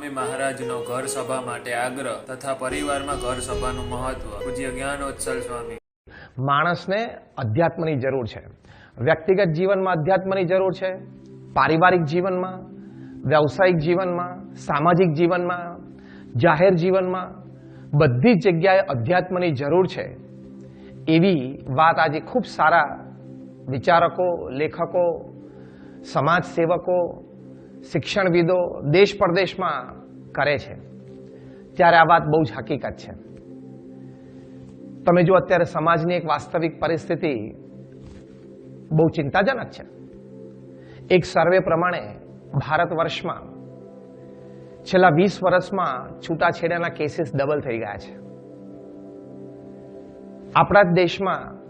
સ્વામી મહારાજનો ઘર સભા માટે આગ્રહ તથા પરિવારમાં ઘર સભાનું મહત્વ. પૂજ્ય જ્ઞાનોત્સલ સ્વામી. માણસને અધ્યાત્મની જરૂર છે. વ્યક્તિગત જીવનમાં અધ્યાત્મની જરૂર છે. પારિવારિક જીવનમાં, વ્યવસાયિક જીવનમાં, સામાજિક જીવનમાં, જાહેર જીવનમાં બધી જ જગ્યાએ અધ્યાત્મની જરૂર છે. એવી વાત આજે ખૂબ સારા વિચારકો, લેખકો સમાજ સેવકો શિક્ષણવિદો દેશ પરદેશમાં કરે છે. ત્યારે આ વાત બહુ જ હકીકત છે. તમે જો અત્યારે સમાજની એક વાસ્તવિક પરિસ્થિતિ બહુ ચિંતાજનક છે. એક સર્વે પ્રમાણે ભારત વર્ષમાં છેલ્લા વીસ વર્ષમાં છૂટાછેડાના કેસીસ ડબલ થઈ ગયા છે. આપણા જ દેશમાં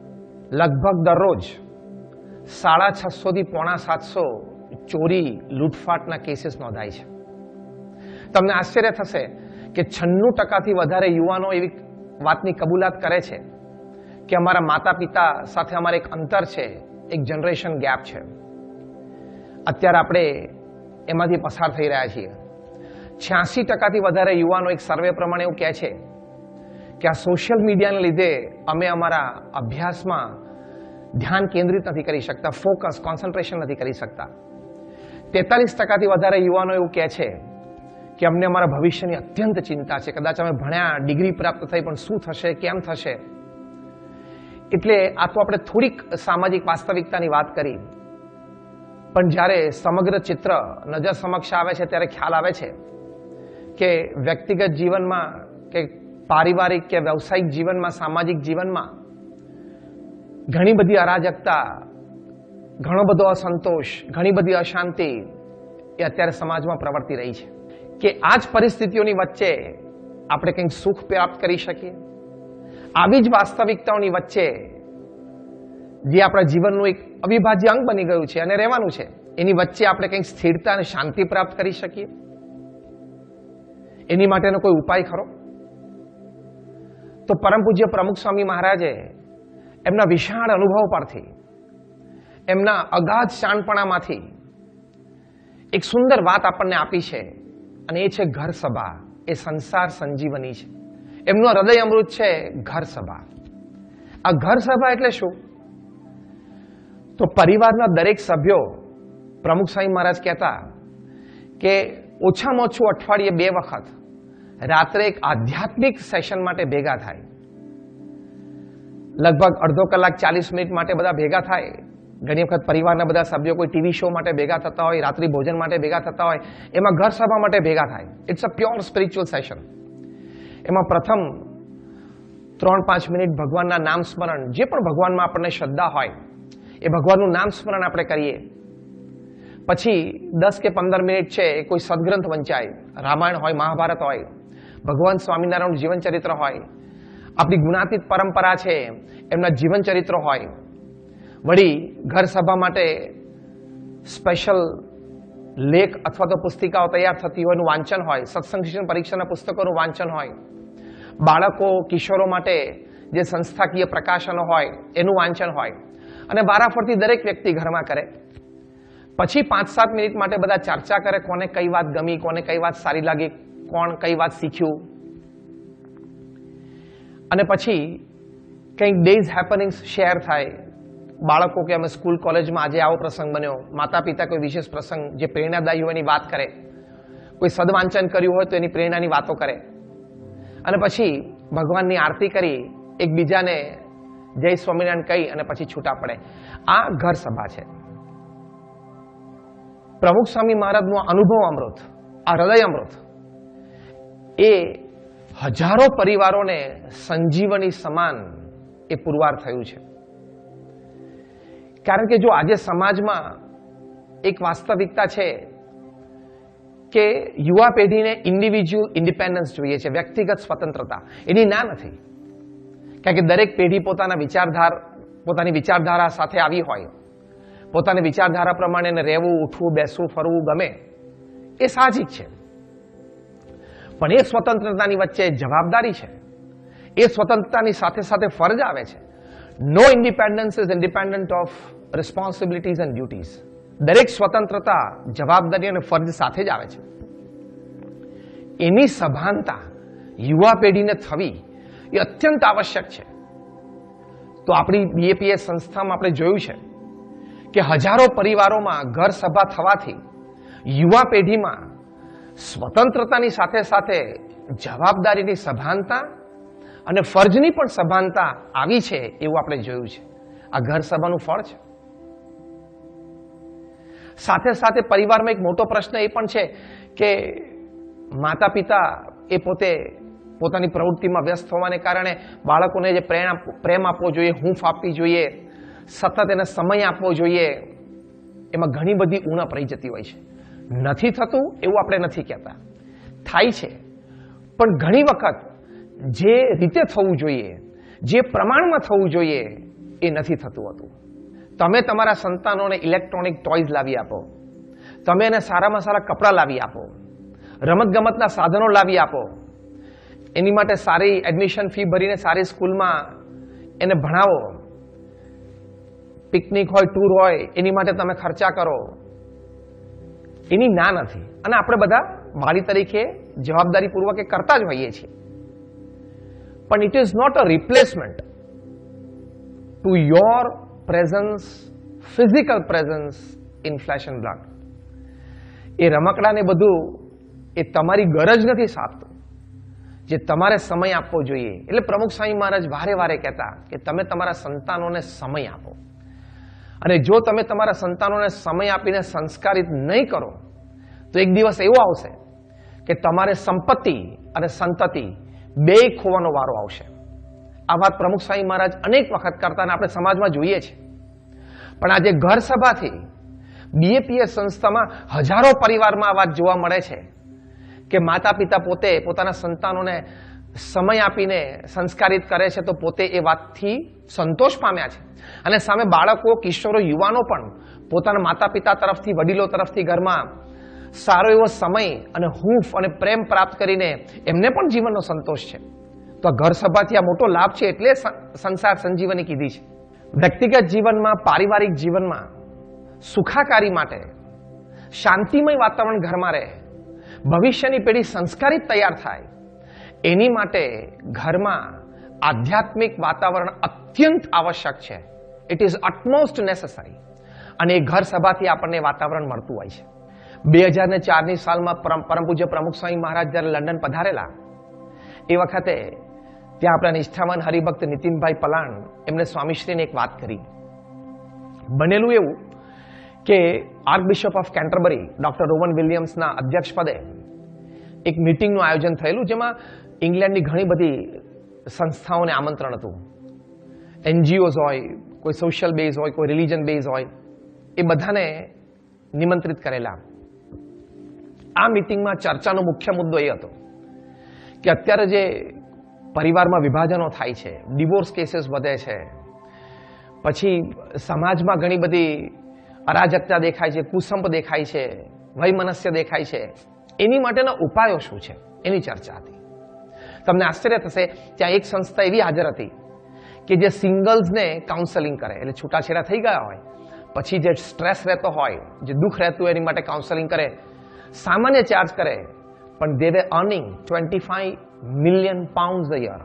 લગભગ દરરોજ સાડા છસોથી પોણા સાતસો ચોરી, લૂંટફાટના કેસીસ નોંધાય છે. તમને આશ્ચર્ય થશે કે છન્નું ટકાથી વધારે યુવાનો એવી વાતની કબૂલાત કરે છે કે અમારા માતા પિતા સાથે અમારે એક અંતર છે, એક જનરેશન ગેપ છે. અત્યારે આપણે એમાંથી પસાર થઈ રહ્યા છીએ. છ્યાસી ટકાથી વધારે યુવાનો એક સર્વે પ્રમાણે એવું કહે છે કે આ સોશિયલ મીડિયાને લીધે અમે અમારા અભ્યાસમાં ધ્યાન કેન્દ્રિત નથી કરી શકતા, ફોકસ, કોન્સન્ટ્રેશન નથી કરી શકતા. તેતાલીસ ટકાથી વધારે યુવાનો એવું કહે છે કે અમને અમારા ભવિષ્યની અત્યંત ચિંતા છે. કદાચ અમે ભણ્યા, ડિગ્રી પ્રાપ્ત થઈ, પણ શું થશે, કેમ થશે? એટલે આ તો આપણે થોડીક સામાજિક વાસ્તવિકતાની વાત કરી. પણ જ્યારે સમગ્ર ચિત્ર નજર સમક્ષ આવે છે, ત્યારે ખ્યાલ આવે છે કે વ્યક્તિગત જીવનમાં કે પારિવારિક કે વ્યવસાયિક જીવનમાં, સામાજિક જીવનમાં ઘણી બધી અરાજકતા ઘણો બધો અસંતોષ, ઘણી બધી અશાંતિ એ અત્યારે સમાજમાં પ્રવર્તી રહી છે. કે આ જ પરિસ્થિતિઓની વચ્ચે આપણે કંઈક સુખ પ્રાપ્ત કરી શકીએ? આવી જ વાસ્તવિકતાઓની વચ્ચે જે આપણા જીવનનું એક અવિભાજ્ય અંગ બની ગયું છે અને રહેવાનું છે, એની વચ્ચે આપણે કંઈક સ્થિરતા અને શાંતિ પ્રાપ્ત કરી શકીએ? એની માટેનો કોઈ ઉપાય ખરો? તો પરમ પૂજ્ય પ્રમુખ સ્વામી મહારાજે એમના વિશાળ અનુભવ પરથી એમના અગાધ શાણપણામાંથી એક સુંદર વાત આપણને આપી છે, અને એ છે ઘર સભા. એ સંસાર સંજીવની છે. એમનો હૃદય અમૃત છે ઘર સભા. આ ઘર સભા એટલે શું? તો પરિવારના દરેક સભ્યો, પ્રમુખ સ્વામી મહારાજ કહેતા કે ઓછામાં ઓછું અઠવાડિયે બે વખત રાત્રે એક આધ્યાત્મિક સેશન માટે ભેગા થાય. લગભગ અડધો કલાક ચાલીસ મિનિટ માટે બધા ભેગા થાય. ઘણી વખત પરિવારના બધા સભ્યો કોઈ ટીવી શો માટે ભેગા થતા હોય, રાત્રિ ભોજન માટે ભેગા થતા હોય, એમાં ઘર સભા માટે ભેગા થાય. It's a pure spiritual session એમાં પ્રથમ ત્રણ પાંચ મિનિટ ભગવાનના નામ સ્મરણ, જે પણ ભગવાનમાં આપણને શ્રદ્ધા હોય, એ ભગવાનનું નામ સ્મરણ આપણે કરીએ. પછી દસ કે પંદર મિનિટ છે, એ કોઈ સદગ્રંથ વંચાય. રામાયણ હોય, મહાભારત હોય, ભગવાન સ્વામિનારાયણ જીવન ચરિત્ર હોય. આપણી ગુણાતીત પરંપરા છે, એમના જીવન ચરિત્ર હોય. વળી ઘર સભા માટે સ્પેશિયલ લેખ અથવા તો પુસ્તિકાઓ તૈયાર થતી હોય વાંચન હોય, સત્સંગ શિક્ષણ પરીક્ષાના પુસ્તકોનું વાંચન હોય, બાળકો, કિશોરો માટે જે સંસ્થાકીય પ્રકાશનો હોય એનું વાંચન હોય અને વારાફરતી દરેક વ્યક્તિ ઘરમાં કરે. પછી પાંચ સાત મિનિટ માટે બધા ચર્ચા કરે કોને કઈ વાત ગમી, કોને કઈ વાત સારી લાગી, કોણ કઈ વાત શીખ્યું. અને પછી કંઈક ડેઝ હેપનિંગ્સ શેર થાય બાળકો કે અમે સ્કૂલ કોલેજમાં આજે આવો પ્રસંગ બન્યો. માતા પિતા કોઈ વિશેષ પ્રસંગ જે પ્રેરણાદાયી હોય એની વાત કરે. કોઈ સદવાંચન કર્યું હોય તો એની પ્રેરણાની વાતો કરે. અને પછી ભગવાનની આરતી કરી, એકબીજાને જય સ્વામિનારાયણ કહી અને પછી છૂટા પડે. આ ઘર સભા છે. પ્રમુખ સ્વામી મહારાજનો અનુભવ અમૃત, આ હૃદય અમૃત, એ હજારો પરિવારોને સંજીવની સમાન એ પુરવાર થયું છે. કારણ કે જો આજે સમાજમાં એક વાસ્તવિકતા છે કે યુવા પેઢીને ઇન્ડિવિજ્યુઅલ ઇન્ડિપેન્ડન્સ જોઈએ છે, વ્યક્તિગત સ્વતંત્રતા, એની ના નથી. કારણ કે દરેક પેઢી પોતાના વિચારધાર, પોતાની વિચારધારા સાથે આવી હોય, પોતાની વિચારધારા પ્રમાણે એને રહેવું, ઉઠવું, બેસવું, ફરવું ગમે, એ સાહજિક છે. પણ એ સ્વતંત્રતાની વચ્ચે જવાબદારી છે. એ સ્વતંત્રતાની સાથે સાથે ફરજ આવે છે. No independence is independent of responsibilities and duties દરેક સ્વતંત્રતા જવાબદારી અને ફરજ સાથે જ આવે છે. એની સભાનતા યુવા પેઢીને થવી એ અત્યંત આવશ્યક છે. તો આપણી બીએપીએસ સંસ્થામાં આપણે જોયું છે કે હજારો પરિવારોમાં ઘર સભા થવાથી યુવા પેઢીમાં સ્વતંત્રતાની સાથે સાથે જવાબદારીની સભાનતા અને ફરજની પણ સભાનતા આવી છે એવું આપણે જોયું છે. આ ઘર સભાનું ફળ છે. સાથે સાથે પરિવારમાં એક મોટો પ્રશ્ન એ પણ છે કે માતા પિતા એ પોતે પોતાની પ્રવૃત્તિમાં વ્યસ્ત હોવાને કારણે બાળકોને જે પ્રેમ પ્રેમ આપવો જોઈએ, હૂંફ આપવી જોઈએ, સતત એને સમય આપવો જોઈએ, એમાં ઘણી બધી ઉણપ રહી જતી હોય છે. નથી થતું એવું આપણે નથી કહેતા. થાય છે. પણ ઘણી વખત જે રીતે થવું જોઈએ, જે પ્રમાણમાં થવું જોઈએ, એ નથી થતું હતું. તમે તમારા સંતાનોને ઇલેક્ટ્રોનિક ટોયઝ લાવી આપો. તમે એને સારામાં સારા કપડાં લાવી આપો. રમતગમતના સાધનો લાવી આપો. એની માટે સારી એડમિશન ફી ભરીને સારી સ્કૂલમાં એને ભણાવો. પિકનિક હોય ટૂર હોય, એની માટે તમે ખર્ચા કરો. એની ના નથી. અને આપણે બધા વાલી તરીકે જવાબદારીપૂર્વક એ કરતા જ હોઈએ છીએ. પણ it is not a replacement to your presence physical presence in flesh and blood એ રમકડાને બધું એ તમારી ગરજ નથી સાધતું જે તમારે સમય આપવો જોઈએ. એટલે પ્રમુખ સ્વામી મહારાજ વારે વારે કહેતા કે તમે તમારા સંતાનોને સમય આપો. અને જો તમે તમારા સંતાનોને સમય આપીને સંસ્કારિત નહીં કરો, તો એક દિવસ એવો આવશે કે તમારે સંપત્તિ અને સંતતિ બે ખોવાનો વારો આવશે. આ વાત પ્રમુખ સ્વામી મહારાજ અનેક વખત કરતા અને આપણે સમાજમાં જોઈએ છીએ પણ આજે ઘર સભાથી બીએપીએસ સંસ્થામાં હજારો પરિવારમાં આ વાત જોવા મળે છે કે માતા પિતા પોતે પોતાના સંતાનોને સમય આપીને સંસ્કારિત કરે છે તો પોતે એ વાતથી સંતોષ પામ્યા છે. અને સામે બાળકો, કિશોરો, યુવાનો પણ પોતાના માતા પિતા તરફથી, વડીલો તરફથી ઘરમાં સારો એવો સમય અને હૂફ અને પ્રેમ પ્રાપ્ત કરીને એમને પણ જીવનનો સંતોષ છે. તો આ ઘર સભાથી આ મોટો લાભ છે એટલે સંસાર સંજીવની કીધી છે. વ્યક્તિગત જીવનમાં, પારિવારિક જીવનમાં સુખાકારી માટે, શાંતિમય વાતાવરણ ઘરમાં રહે, ભવિષ્યની પેઢી સંસ્કારિત તૈયાર થાય, એની માટે ઘરમાં આધ્યાત્મિક વાતાવરણ અત્યંત આવશ્યક છે. ઇટ ઇઝ અટમોસ્ટ નેસેસરી અને એ ઘર સભાથી આપણને વાતાવરણ મળતું હોય છે. બે હજાર ને ચારની સાલમાં પરમ પૂજ્ય પ્રમુખ સ્વામી મહારાજ જ્યારે લંડન પધારેલા, એ વખતે ત્યાં આપણા નિષ્ઠાવાન હરિભક્ત નીતિનભાઈ પલાણ એમને સ્વામીશ્રીને એક વાત કરી. બનેલું એવું કે archbishop of Canterbury doctor Rowan વિલિયમ્સના અધ્યક્ષપદે એક મિટિંગનું આયોજન થયેલું, જેમાં ઇંગ્લેન્ડની ઘણી બધી સંસ્થાઓને આમંત્રણ હતું. એનજીઓઝ હોય, કોઈ સોશિયલ બેઝ હોય, કોઈ રિલિજન બેઝ હોય, એ બધાને નિમંત્રિત કરેલા. આ મિટિંગમાં ચર્ચાનો મુખ્ય મુદ્દો એ હતો કે અત્યારે જે પરિવારમાં વિભાજનો થાય છે ડિવોર્સ કેસીસ વધે છે, પછી સમાજમાં ઘણી બધી અરાજકતા દેખાય છે, કુસંપ દેખાય છે, વૈમનસ્ય દેખાય છે, એની માટેના ઉપાયો શું છે? એની ચર્ચા હતી. તમને આશ્ચર્ય થશે, ત્યાં એક સંસ્થા એવી હાજર હતી કે જે સિંગલ્સને કાઉન્સેલિંગ કરે, એટલે છૂટાછેડા થઈ ગયા હોય, પછી જે સ્ટ્રેસ રહેતો હોય, જે દુઃખ રહેતું હોય, એની માટે કાઉન્સેલિંગ કરે સામાન્ય ચાર્જ કરે. પણ they were earning twenty five million pound year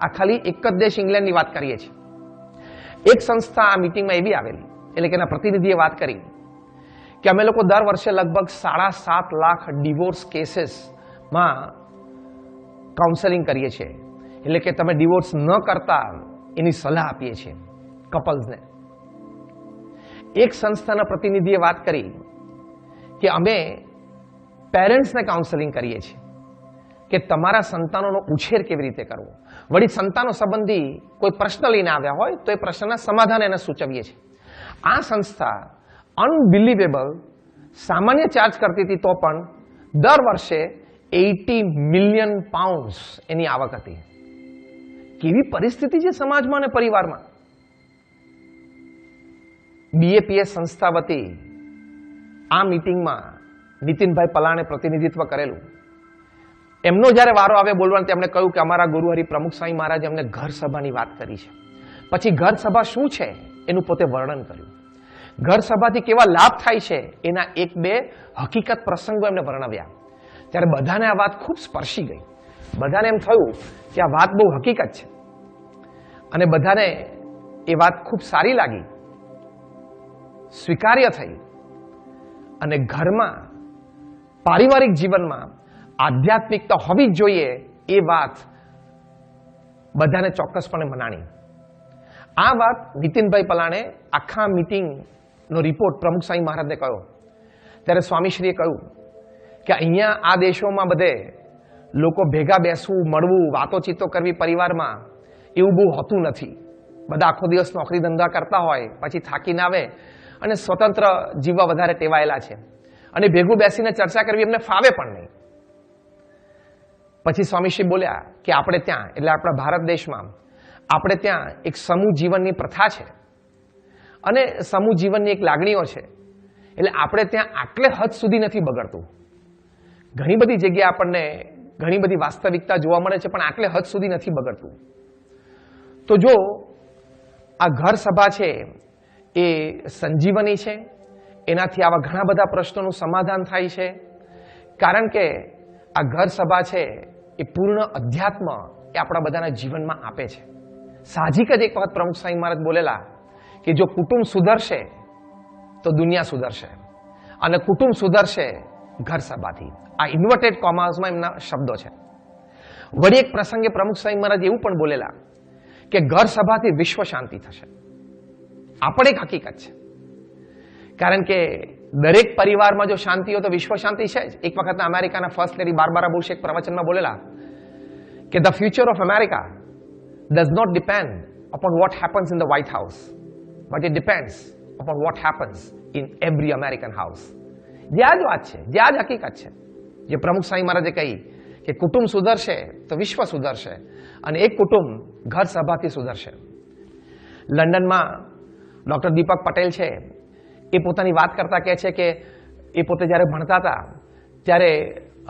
આ ખાલી એક જ દેશ ઇંગ્લેન્ડની વાત કરીએ છીએ. એક સંસ્થા આ મિટિંગમાં એવી આવેલી. એટલે કે એના પ્રતિનિધિએ વાત કરી કે અમે લોકો દર વર્ષે લગભગ સાડા સાત લાખ ડિવોર્સ કેસીસમાં કાઉન્સેલિંગ કરીએ છીએ. એટલે કે તમે ડિવોર્સ ન કરતા એની સલાહ આપીએ છીએ. કપલ્સને એક સંસ્થાના પ્રતિનિધિએ વાત કરી કે અમે પેરેન્ટ્સને કાઉન્સેલિંગ કરીએ છીએ કે તમારા સંતાનોનો ઉછેર કેવી રીતે કરવો? વળી સંતાનો સંબંધી કોઈ પ્રશ્ન લઈને આવ્યા હોય તો એ પ્રશ્નના સમાધાન એને સૂચવીએ છીએ. આ સંસ્થા અનબિલિવેબલ સામાન્ય ચાર્જ કરતી હતી તો પણ દર વર્ષે એટી મિલિયન પાઉન્ડ્સ એની આવક હતી. કેવી પરિસ્થિતિ છે સમાજમાં અને પરિવારમાં? બીએપીએસ સંસ્થા વતી આ મિટિંગમાં નીતિનભાઈ પલાણે પ્રતિનિધિત્વ કરેલું. એમનો જ્યારે વારો આવે બોલવાનો, તેમણે કહ્યું કે અમારા ગુરુહરિ પ્રમુખ સ્વામી મહારાજે અમને ઘર સભાની વાત કરી છે. પછી ઘર સભા શું છે? એનું પોતે વર્ણન કર્યું. ઘર સભાથી કેવા લાભ થાય છે? એના એક બે હકીકત પ્રસંગો એમને વર્ણવ્યા. ત્યારે બધાને આ વાત ખૂબ સ્પર્શી ગઈ. બધાને એમ થયું કે આ વાત બહુ હકીકત છે. અને બધાને એ વાત ખૂબ સારી લાગી. સ્વીકાર્ય થઈ. અને ઘરમાં, પારિવારિક જીવનમાં આધ્યાત્મિકતા હોવી જ જોઈએ એ વાત બધાને ચોક્કસપણે મનાણી. આ વાત નીતિનભાઈ પલાણે આખા મિટિંગનો રિપોર્ટ પ્રમુખ સાંઈ મહારાજને કહ્યો ત્યારે સ્વામીશ્રીએ કહ્યું કે અહીંયા આ દેશોમાં બધે લોકો ભેગા બેસવું, મળવું, વાતોચીતો કરવી પરિવારમાં એવું બહુ હોતું નથી. બધા આખો દિવસ નોકરી ધંધા કરતા હોય, પછી થાકીને આવે અને સ્વતંત્ર જીવવા વધારે ટેવાયેલા છે. અને ભેગું બેસીને ચર્ચા કરવી એમને ફાવે પણ નહીં. પછી સ્વામીશ્રી બોલ્યા કે આપણે ત્યાં, એટલે આપણા ભારત દેશમાં, આપણે ત્યાં એક સમૂહ જીવનની પ્રથા છે. અને સમૂહ જીવનની એક લાગણીઓ છે. એટલે આપણે ત્યાં આટલે હદ સુધી નથી બગડતું. ઘણી બધી જગ્યાએ આપણને ઘણી બધી વાસ્તવિકતા જોવા મળે છે, પણ આટલે હદ સુધી નથી બગડતું. તો જો આ ઘર સભા છે એ સંજીવની છે. એનાથી આવા ઘણા બધા પ્રશ્નોનું સમાધાન થાય છે. કારણ કે આ ઘર સભા છે એ પૂર્ણ અધ્યાત્મ એ આપણા બધાના જીવનમાં આપે છે. સાહજિક જ એક વખત પ્રમુખ સાંઈ મહારાજ બોલેલા કે જો કુટુંબ સુધરશે તો દુનિયા સુધરશે અને કુટુંબ સુધરશે ઘર સભાથી. આ ઇન્વર્ટેડ કોમર્સમાં એમના શબ્દો છે. વળી એક પ્રસંગે પ્રમુખ સાંઈ મહારાજ એવું પણ બોલેલા કે ઘર સભાથી વિશ્વ શાંતિ થશે. પણ એક હકીકત છે. કારણ કે દરેક પરિવારમાં જો શાંતિ હોય તો વિશ્વ શાંતિ છે જ. એક વખતના અમેરિકાના ફર્સ્ટ લેડી બારબારા બુશ એક પ્રવચનમાં બોલેલા કે the future of America does not depend upon what happens in the White House, but it depends upon what happens in every American house. જે આ જ વાત છે. જે આ જ હકીકત છે. જે પ્રમુખ સાંઈ મહારાજે કહી કે કુટુંબ સુધરશે તો વિશ્વ સુધરશે અને એક કુટુંબ ઘર સભાથી સુધરશે. લંડનમાં ડૉક્ટર દીપક પટેલ છે, એ પોતાની વાત કરતા કહે છે કે એ પોતે જ્યારે ભણતા હતા, ત્યારે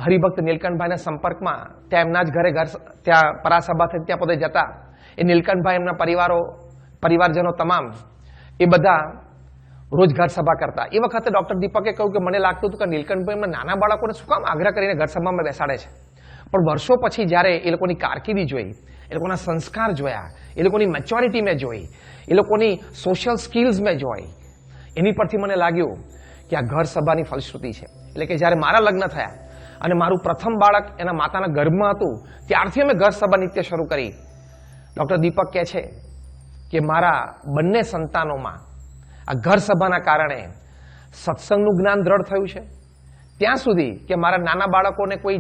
હરિભક્ત નીલકંઠભાઈના સંપર્કમાં ત્યાં એમના જ ઘરે ઘર ત્યાં પરાસભા થઈ, ત્યાં પોતે જતા. એ નીલકંઠભાઈ એમના પરિવારો, પરિવારજનો તમામ, એ બધા રોજ ઘર સભા કરતા. એ વખતે ડૉક્ટર દીપકે કહ્યું કે મને લાગતું હતું કે નીલકંઠભાઈ એમના નાના બાળકોને શું કામ આગ્રહ કરીને ઘર સભામાં બેસાડે છે. પણ વર્ષો પછી જ્યારે એ લોકોની કારકિર્દી જોઈ, એ લોકોના સંસ્કાર જોયા, એ લોકોની મેચ્યોરિટી મેં જોઈ એ લોકોની સોશિયલ સ્કિલ્સ મેં જોઈ. એની પરથી મને લાગ્યું કે આ ઘર સભાની ફલશ્રુતિ છે. એટલે કે જ્યારે મારા લગ્ન થયા અને મારું પ્રથમ બાળક એના માતાના ગર્ભમાં હતું, ત્યારથી અમે ઘર સભા નિત્ય શરૂ કરી. ડૉક્ટર દીપક કહે છે કે મારા બંને સંતાનોમાં આ ઘર સભાના કારણે સત્સંગનું જ્ઞાન દ્રઢ થયું છે. ત્યાં સુધી કે મારા નાના બાળકોને કોઈ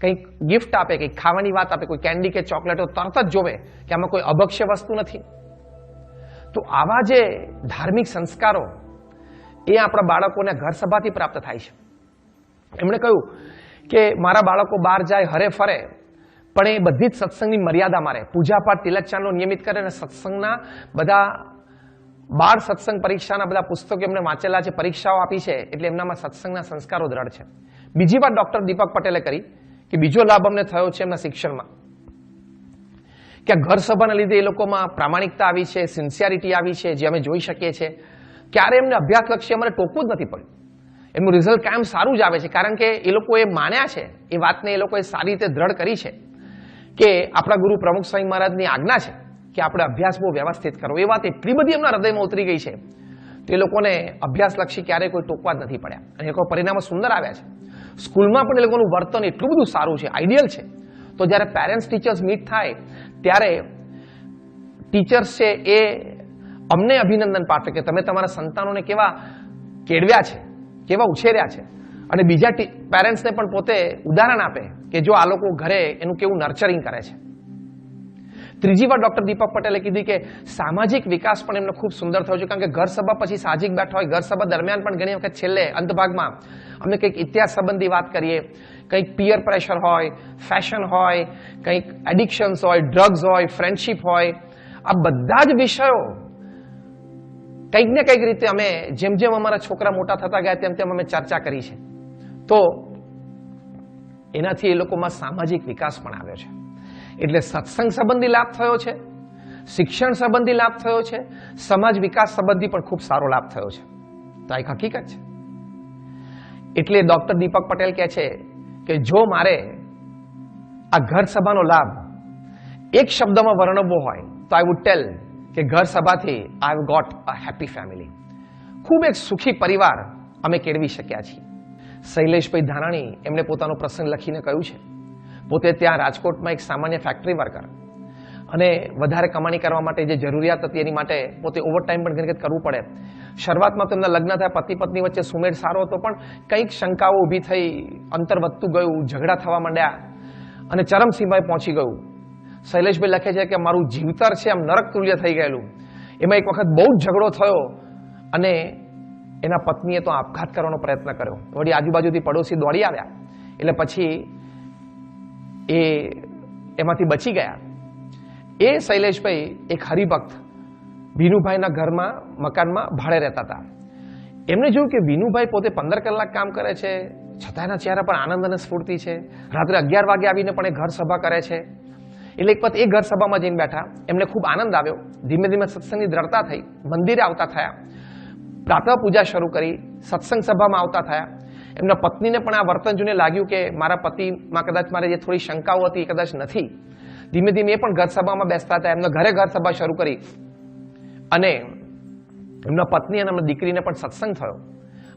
કંઈક ગિફ્ટ આપે, કંઈક ખાવાની વાત આપે, કોઈ કેન્ડી કે ચોકલેટો તરત જ જોવે કે આમાં કોઈ અભક્ષ્ય વસ્તુ નથી. તો આવા જે ધાર્મિક સંસ્કારો, એ આપણા બાળકોને ઘર સભાથી પ્રાપ્ત થાય છે. એમણે કહ્યું કે મારા બાળકો બહાર જાય, હરે ફરે, પણ એ બધી જ સત્સંગની મર્યાદા મારે. પૂજાપાઠ, તિલકચાંદનો નિયમિત કરે અને સત્સંગના બધા બાળ સત્સંગ પરીક્ષાના બધા પુસ્તકો એમને વાંચેલા છે, પરીક્ષાઓ આપી છે, એટલે એમનામાં સત્સંગના સંસ્કારો દ્રઢ છે. બીજી વાત ડૉક્ટર દીપક પટેલે કરી કે બીજો લાભ અમને થયો છે એમના શિક્ષણમાં. કે ઘર સભાના લીધે એ લોકોમાં પ્રામાણિકતા આવી છે સિન્સિયારિટી આવી છે, જે અમે જોઈ શકીએ છીએ. ક્યારે એમને અભ્યાસલક્ષી અમારે ટોકવું જ નથી પડ્યું. એમનું રિઝલ્ટ કાયમ સારું જ આવે છે. કારણ કે એ લોકોએ માન્યા છે, એ વાતને એ લોકોએ સારી રીતે દ્રઢ કરી છે કે આપણા ગુરુ પ્રમુખ સ્વામી મહારાજની આજ્ઞા છે કે આપણે અભ્યાસ બહુ વ્યવસ્થિત કરવો એ વાત એટલી બધી એમના હૃદયમાં ઉતરી ગઈ છે તો લોકોને અભ્યાસલક્ષી ક્યારેય કોઈ ટોકવા જ નથી પડ્યા. અને એ લોકો પરિણામો સુંદર આવ્યા છે. સ્કૂલમાં પણ એ લોકોનું વર્તન એટલું બધું સારું છે આઈડિયલ છે. તો જ્યારે પેરેન્ટ્સ ટીચર્સ મીટ થાય, ત્યારે ટીચર્સ છે એ અમને અભિનંદન પાઠવે કે તમે તમારા સંતાનોને કેવા કેળવ્યા છે, કેવા ઉછેર્યા છે. અને બીજા પેરેન્ટ્સને પણ પોતે ઉદાહરણ આપે કે જો આ લોકો ઘરે એનું કેવું નર્ચરિંગ કરે છે. ત્રીજી વાર ડોક્ટર દીપક પટેલે કીધી કે સામાજિક વિકાસ પણ એમનો ખૂબ સુંદર થયો છે, કારણ કે ઘર સભા પછી સાહજિક બેઠા હોય, ઘર સભા દરમિયાન પણ ઘણી વખત છેલ્લે અંતભાગમાં અમે કંઈક ઇતિહાસ સંબંધી વાત કરીએ. કંઈક પિયર પ્રેશર હોય ફેશન હોય, કંઈક એડિક્શન્સ હોય ડ્રગ્સ હોય ફ્રેન્ડશિપ હોય, આ બધા જ વિષયો કંઈક ને કંઈક રીતે અમે જેમ જેમ અમારા છોકરા મોટા થતા ગયા તેમ તેમ અમે ચર્ચા કરી છે. તો એનાથી એ લોકોમાં સામાજિક વિકાસ પણ આવ્યો છે. એટલે સત્સંગ સંબંધી લાભ થયો છે, શિક્ષણ સંબંધી લાભ થયો છે, સમાજ વિકાસ સંબંધી પણ ખૂબ સારો લાભ થયો છે. તો આ એક હકીકત છે. એટલે ડોક્ટર દીપક પટેલ કહે છે કે જો મારે આ ઘર સભાનો લાભ એક શબ્દમાં વર્ણવવો હોય, તો આઈ વુડ ટેલ કે ઘર સભાથી I got a happy family ખૂબ એક સુખી પરિવાર અમે કેળવી શક્યા છીએ. શૈલેષભાઈ ધારાણી એમણે પોતાનો પ્રસંગ લખીને કહ્યું છે, પોતે ત્યાં રાજકોટમાં એક સામાન્ય ફેક્ટરી વર્કર અને વધારે કમાણી કરવા માટે જે જરૂરિયાત હતી એની માટે પોતે ઓવરટાઈમ પણ ઘણી કરવું પડે. શરૂઆતમાં તો એમના લગ્ન થયા પતિ પત્ની વચ્ચે સુમેળ સારો હતો, પણ કંઈક શંકાઓ ઊભી થઈ, અંતર વધતું ગયું, ઝઘડા થવા માંડ્યા અને ચરમસીમાએ પહોંચી ગયું. શૈલેષભાઈ લખે છે કે મારું જીવતર છે, આમ નરક તુલ્ય થઈ ગયેલું. એમાં એક વખત બહુ જ ઝઘડો થયો અને એના પત્નીએ તો આપઘાત કરવાનો પ્રયત્ન કર્યો. વળી આજુબાજુથી પડોશી દોડી આવ્યા. એટલે પછી એ એમાંથી બચી ગયા. એ શૈલેષભાઈ એક હરિભક્ત. વિનુભાઈના ઘરમાં, મકાનમાં ભાડે રહેતા હતા. એમને જોયું કે વિનુભાઈ પોતે પંદર કલાક કામ કરે છે છતાં એના ચહેરા પર આનંદ અને સ્ફૂર્તિ છે. રાત્રે અગિયાર વાગે આવીને પણ એ ઘર સભા કરે છે. એટલે એક વખત એ ઘર સભામાં જઈને બેઠા. એમને ખૂબ આનંદ આવ્યો. ધીમે ધીમે સત્સંગની દ્રઢતા થઈ. મંદિરે આવતા થયા. પ્રાતઃ પૂજા શરૂ કરી. સત્સંગ સભામાં આવતા થયા. એમના પત્નીને પણ આ વર્તન જોઈને લાગ્યું કે મારા પતિમાં કદાચ મારે જે થોડી શંકાઓ હતી એ કદાચ નથી. ધીમે ધીમે એ પણ ઘર સભામાં બેસતા હતા. એમને ઘરે ઘર સભા શરૂ કરી. અને એમના પત્ની અને એમના દીકરીને પણ સત્સંગ થયો.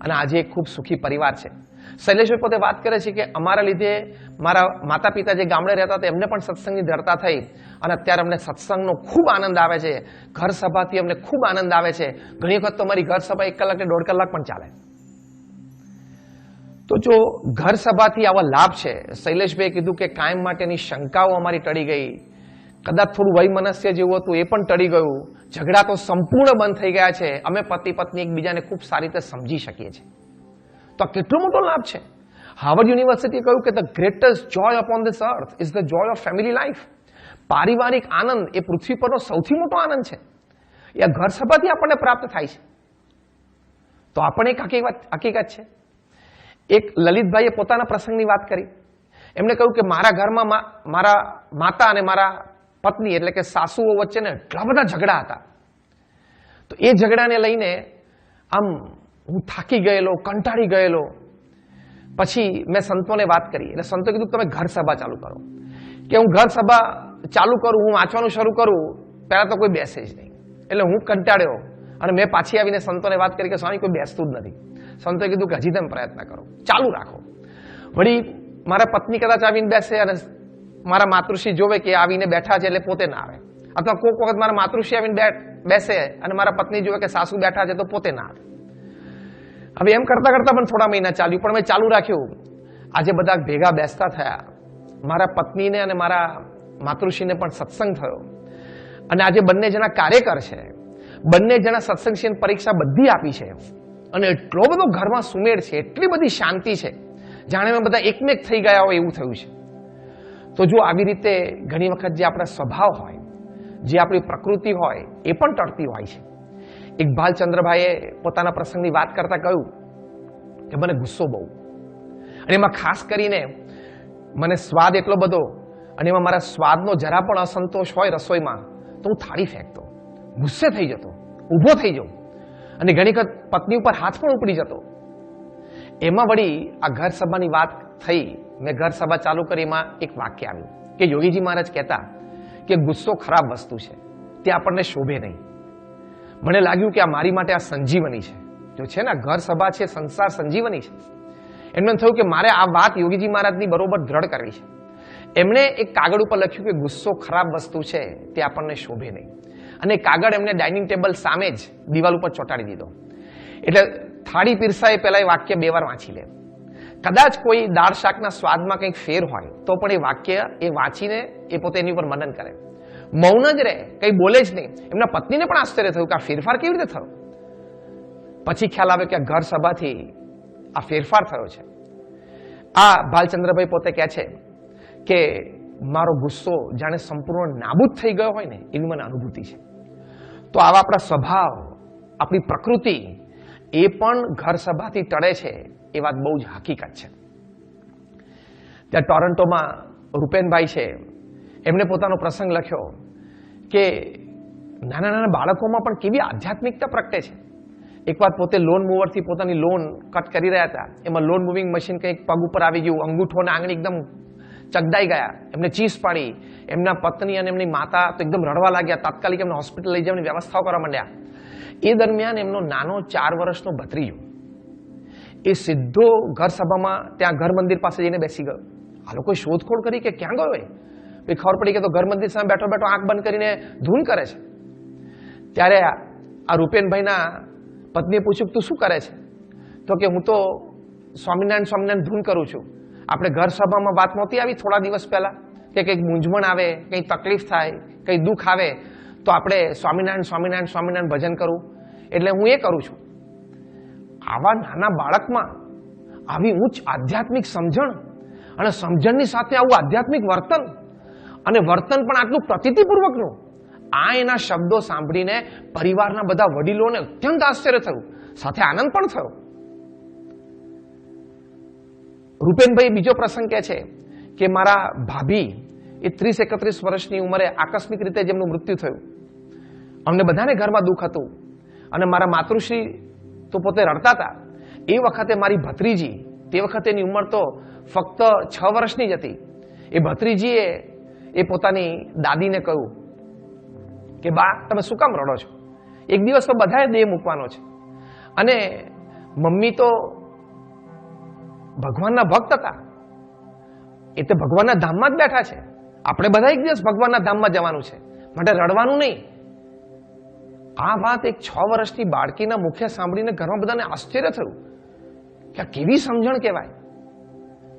અને આજે એક ખૂબ સુખી પરિવાર છે. શૈલેષભાઈ પોતે વાત કરે છે કે અમારા લીધે મારા માતા પિતા જે ગામડે રહેતા હતા, એમને પણ સત્સંગની દરતા થઈ. અને અત્યારે અમને સત્સંગનો ખૂબ આનંદ આવે છે. ઘર સભાથી અમને ખૂબ આનંદ આવે છે. ઘણી વખત તો અમારી ઘર સભા એક કલાક ને દોઢ કલાક પણ ચાલે. તો જો ઘર સભાથી આવા લાભ છે? શૈલેષભાઈએ કીધું કે કાયમ માટેની શંકાઓ અમારી ટળી ગઈ. કદાચ થોડું વૈમનસ્ય જેવું હતું, એ પણ ટળી ગયું. ઝઘડા તો સંપૂર્ણ બંધ થઈ ગયા છે. અમે પતિ પત્ની એકબીજાને ખૂબ સારી રીતે સમજી શકીએ છીએ. તો આ કેટલો મોટો લાભ છે? હાર્વર્ડ યુનિવર્સિટીએ કહ્યું કે the greatest joy upon this earth is the joy of family life. પારિવારિક આનંદ એ પૃથ્વી પરનો સૌથી મોટો આનંદ છે. એ ઘર સભાથી આપણને પ્રાપ્ત થાય છે. તો આ પણ એક હકીકત હકીકત છે. એક લલિતભાઈએ પોતાના પ્રસંગની વાત કરી. એમણે કહ્યું કે મારા ઘરમાં મારા માતા અને મારા પત્ની એટલે કે સાસુઓ વચ્ચે ને એટલા બધા ઝઘડા હતા. તો એ ઝઘડાને લઈને આમ હું થાકી ગયેલો, કંટાળી ગયેલો. પછી મેં સંતોને વાત કરી. એટલે સંતો કીધું તમે ઘર સભા ચાલુ કરો. કે હું ઘર સભા ચાલુ કરું, હું વાંચવાનું શરૂ કરું, પહેલાં તો કોઈ બેસે જ નહીં. એટલે હું કંટાળ્યો અને મેં પાછી આવીને સંતોને વાત કરી કે સ્વામી કોઈ બેસતું જ નથી. સંતોએ કીધું કે હજી તમે પ્રયત્ન કરો. ચાલુ રાખો. વળી મારા પત્ની કદાચ આવીને બેસે અને મારા માતૃશ્રી જોવે કે આવીને બેઠા છે એટલે પોતે ના આવે. અથવા કોઈક વખત મારા માતૃશ્રી આવીને બેસે અને મારા પત્ની જોવે કે સાસુ બેઠા છે તો પોતે ના આવે. હવે એમ કરતા કરતા પણ થોડા મહિના ચાલ્યું. પણ મેં ચાલુ રાખ્યું. આજે બધા ભેગા બેસતા થયા. મારા પત્નીને અને મારા માતૃશ્રીને પણ સત્સંગ થયો. અને આજે બંને જણા કાર્યકર છે. બંને જણા સત્સંગ પરીક્ષા બધી આપી છે. અને એટલો બધો ઘરમાં સુમેળ છે, એટલી બધી શાંતિ છે. જાણે અમે બધા એકમેક થઈ ગયા હોય એવું થયું છે. તો જો આવી રીતે ઘણી વખત જે આપણા સ્વભાવ હોય, જે આપણી પ્રકૃતિ હોય, એ પણ ટળતી હોય છે. એક ભાલચંદ્રભાઈએ પોતાના પ્રસંગની વાત કરતા કહ્યું કે, મને ગુસ્સો બહુ. અને એમાં ખાસ કરીને મને સ્વાદ એટલો બધો અને એમાં મારા સ્વાદનો જરા પણ અસંતોષ હોય રસોઈમાં, તો હું થાળી ફેંકતો. ગુસ્સે થઈ જતો. ઊભો થઈ જાઉં. અને ઘણી વખત પત્ની ઉપર હાથ પણ ઉપડી જતો. એમાં વળી આ ઘર સભાની વાત થઈ. મેં ઘર સભા ચાલુ કરી, એમાં એક વાક્ય આવ્યું કે યોગીજી મહારાજ કહેતા કે ગુસ્સો ખરાબ વસ્તુ છે, તે આપણને શોભે નહીં. મને લાગ્યું કે આ મારી માટે આ સંજીવની છે. જો છે ને ઘર સભા છે, સંસાર સંજીવની છે. એમને થયું કે મારે આ વાત યોગીજી મહારાજની બરોબર દ્રઢ કરવી છે. એમણે એક કાગળ ઉપર લખ્યું કે ગુસ્સો ખરાબ વસ્તુ છે, તે આપણને શોભે નહીં. અને કાગળ એમને ડાઇનિંગ ટેબલ સામે જ દિવાલ ઉપર ચોંટાડી દીધો. એટલે થાળી પીરસાએ પહેલાં એ વાક્ય બે વાર વાંચી લે. કદાચ કોઈ દાળ શાકના સ્વાદમાં કંઈક ફેર હોય, તો પણ એ વાક્ય એ વાંચીને એ પોતે એની ઉપર મનન કરે. મૌન જ રહે, કંઈ બોલે જ નહીં. એમના પત્નીને પણ આશ્ચર્ય થયું કે આ ફેરફાર કેવી રીતે થયો? પછી ખ્યાલ આવે કે આ ઘર સભાથી આ ફેરફાર થયો છે. આ ભાલચંદ્રભાઈ પોતે કહે છે કે, મારો ગુસ્સો જાણે સંપૂર્ણ નાબૂદ થઈ ગયો હોય ને, એવી મને અનુભૂતિ છે. તો આવા આપણા સ્વભાવ, આપણી પ્રકૃતિ, એ પણ ઘર સભાથી ટળે છે, એ વાત બહુ જ હકીકત છે. ત્યાં ટોરન્ટોમાં રૂપેનભાઈ છે, એમણે પોતાનો પ્રસંગ લખ્યો કે નાના નાના બાળકોમાં પણ કેવી આધ્યાત્મિકતા પ્રગટે છે. એક વાત પોતે લોન મૂવરથી પોતાની લોન કટ કરી રહ્યા હતા, એમાં લોન મૂવિંગ મશીન કંઈક પગ ઉપર આવી ગયું, અંગૂઠો અને આંગળી એકદમ ચગદાઈ ગયા. એમને ચીસ પાડી. એમના પત્ની અને એમની માતા તો એકદમ રડવા લાગ્યા. તાત્કાલિક એમને હોસ્પિટલ લઈ જવાની વ્યવસ્થાઓ કરવા માંડ્યા. એ દરમિયાન એમનો નાનો ચાર વર્ષનો ભત્રીજો એ સીધો ઘર સભામાં ત્યાં ઘર મંદિર પાસે જઈને બેસી ગયો. આ લોકોએ શોધખોળ કરી કે ક્યાં ગયો એ? પછી ખબર પડી કે તો ઘર મંદિર સામે બેઠો બેઠો આંખ બંધ કરીને ધૂન કરે છે. ત્યારે આ રૂપેનભાઈના પત્નીએ પૂછ્યું તું શું કરે છે? તો કે હું તો સ્વામિનારાયણ સ્વામિનારાયણ ધૂન કરું છું. આપણે ઘર સભામાં વાત નહોતી આવી થોડા દિવસ પહેલા કે કંઈક મૂંઝવણ આવે, કંઈ તકલીફ થાય, કંઈ દુઃખ આવે, તો આપણે સ્વામિનારાયણ સ્વામિનારાયણ સ્વામિનારાયણ ભજન કરવું એટલે હું એ કરું છું. આવા નાના બાળકમાં આવી ઉચ્ચ આધ્યાત્મિક સમજણ અને સમજણની સાથે આવું આધ્યાત્મિક વર્તન અને વર્તન પણ આટલું પ્રતિતિપૂર્વકનું આ એના શબ્દો સાંભળીને પરિવારના બધા વડીલોને અત્યંત આશ્ચર્ય થયું. સાથે આનંદ પણ થયો. રૂપેનભાઈ બીજો પ્રસંગ કહે છે કે મારા ભાભી એ ત્રીસ એકત્રીસ વર્ષની ઉંમરે આકસ્મિક રીતે જેમનું મૃત્યુ થયું. અમને બધાને ઘરમાં દુઃખ હતું અને મારા માતૃશ્રી તો પોતે રડતા હતા. એ વખતે મારી ભત્રીજી, તે વખતેની ઉંમર તો ફક્ત છ વર્ષની જ હતી. એ ભત્રીજીએ એ પોતાની દાદીને કહ્યું કે, બા, તમે શું કામ રડો છો? એક દિવસ તો બધાએ દેહ મૂકવાનો છે. અને મમ્મી તો ભગવાનના ભક્ત હતા. એ તો ભગવાનના ધામમાં જ બેઠા છે. આપણે બધા એક દિવસ ભગવાનના ધામમાં જવાનું છે. માટે રડવાનું નહીં. આ વાત એક છ વર્ષની બાળકીના મુખે સાંભળીને ઘરમાં બધાને આશ્ચર્ય થયું કે આ કેવી સમજણ કહેવાય.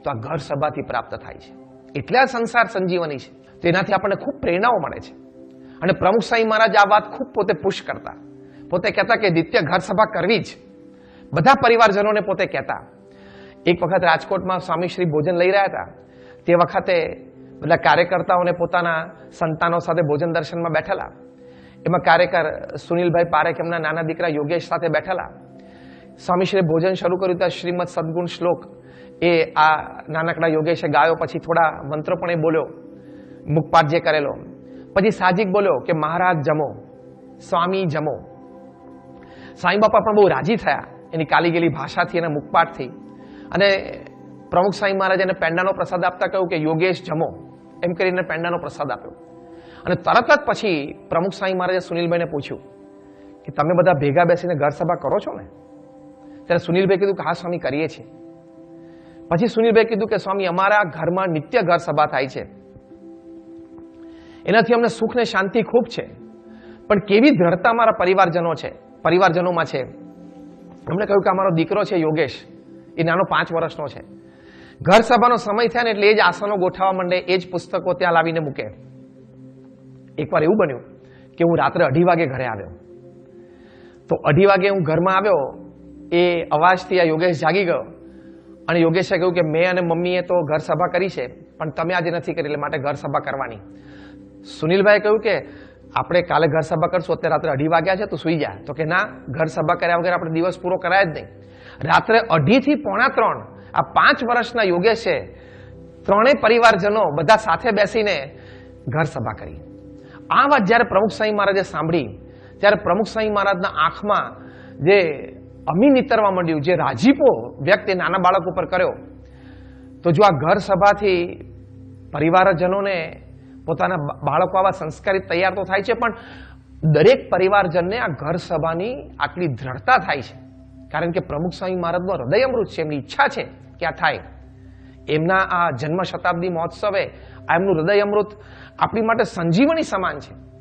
તો આ ઘર સભાથી પ્રાપ્ત થાય છે. એટલે આ સંસાર સંજીવની છે. તેનાથી આપણને ખૂબ પ્રેરણાઓ મળે છે. અને પ્રમુખ સાંઈ મહારાજ આ વાત ખૂબ પોતે પુશ કરતા. પોતે કહેતા કે નિત્ય ઘર સભા કરવી જ. બધા પરિવારજનોને પોતે કહેતા એક વખત રાજકોટમાં સ્વામીશ્રી ભોજન લઈ રહ્યા હતા. તે વખતે બધા કાર્યકર્તાઓને પોતાના સંતાનો સાથે ભોજન દર્શનમાં બેઠેલા. એમાં કાર્યકર સુનિલભાઈ પારેખ એમના નાના દીકરા યોગેશ સાથે બેઠેલા. સ્વામીશ્રીએ ભોજન શરૂ કર્યું ત્યાં શ્રીમદ સદગુણ શ્લોક. એ આ નાનકડા યોગેશે ગાયો પછી થોડા મંત્રો પણ એ બોલ્યો. મુખપાઠ જે કરેલો. પછી સાજીક બોલ્યો કે, મહારાજ જમો. સ્વામી જમો. સ્વામી બાપા પણ બહુ રાજી થયા. એની કાલી ગયેલી ભાષાથી અને મુખપાઠથી. અને પ્રમુખ સ્વામી મહારાજ એને પેંડાનો પ્રસાદ આપતા કહ્યું કે, યોગેશ, જમો. એમ કરીને પેંડાનો પ્રસાદ આપ્યો. અને તરત જ પછી પ્રમુખ સ્વામી મહારાજે સુનિલભાઈને પૂછ્યું કે, તમે બધા ભેગા બેસીને ઘર સભા કરો છો ને? ત્યારે સુનિલભાઈ કીધું કે, હા, સ્વામી, કરીએ છીએ. પછી સુનિલભાઈ કીધું કે, સ્વામી, અમારા ઘરમાં નિત્ય ઘર સભા થાય છે. એનાથી અમને સુખ ને શાંતિ ખૂબ છે. પણ કેવી દ્રઢતા મારા પરિવારજનો છે, પરિવારજનોમાં છે? એમણે કહ્યું કે, અમારો દીકરો છે યોગેશ. એ નાનો પાંચ વર્ષનો છે. ઘર સભાનો સમય થાય ને એટલે એ જ આસનો ગોઠવવા માંડે, એ જ પુસ્તકો ત્યાં લાવીને મૂકે. એકવાર એવું બન્યું કે હું રાત્રે અઢી વાગે ઘરે આવ્યો. તો અઢી વાગે હું ઘરમાં આવ્યો, એ અવાજથી આ યોગેશ જાગી ગયો. અને યોગેશે કહ્યું કે મેં અને મમ્મીએ તો ઘર સભા કરી છે, પણ તમે આજે નથી કરી, એટલે માટે ઘર સભા કરવાની. સુનિલભાઈએ કહ્યું કે આપણે કાલે ઘર સભા કરશું, અત્યારે રાત્રે અઢી વાગ્યા છે, તો સુઈ જા. તો કે ના, ઘર સભા કર્યા વગર આપણે દિવસ પૂરો કરાય જ નહીં. રાત્રે અઢીથી પોણા ત્રણ, આ પાંચ વર્ષના યોગેશે ત્રણેય પરિવારજનો બધા સાથે બેસીને ઘર સભા કરી. આ વાત જ્યારે પ્રમુખ સાંઈ મહારાજે સાંભળી, ત્યારે પ્રમુખ સાંઈ મહારાજના આંખમાં જે અમી નીતરવા માંડ્યું, જે રાજીપો વ્યક્તિ નાના બાળક ઉપર કર્યો, તો જો આ ઘર સભાથી પરિવારજનોને પોતાના બાળકો આવા સંસ્કારિત તૈયાર તો થાય છે, પણ દરેક પરિવારજનને આ ઘર સભાની આટલી દ્રઢતા થાય છે. કારણ કે પ્રમુખ સ્વામી મહારાજનો હૃદય અમૃત છે, એમની ઈચ્છા છે કે આ થાય. એમના આ જન્મ શતાબ્દી મહોત્સવે આ એમનું હૃદય અમૃત આપણી માટે સંજીવની સમાન છે.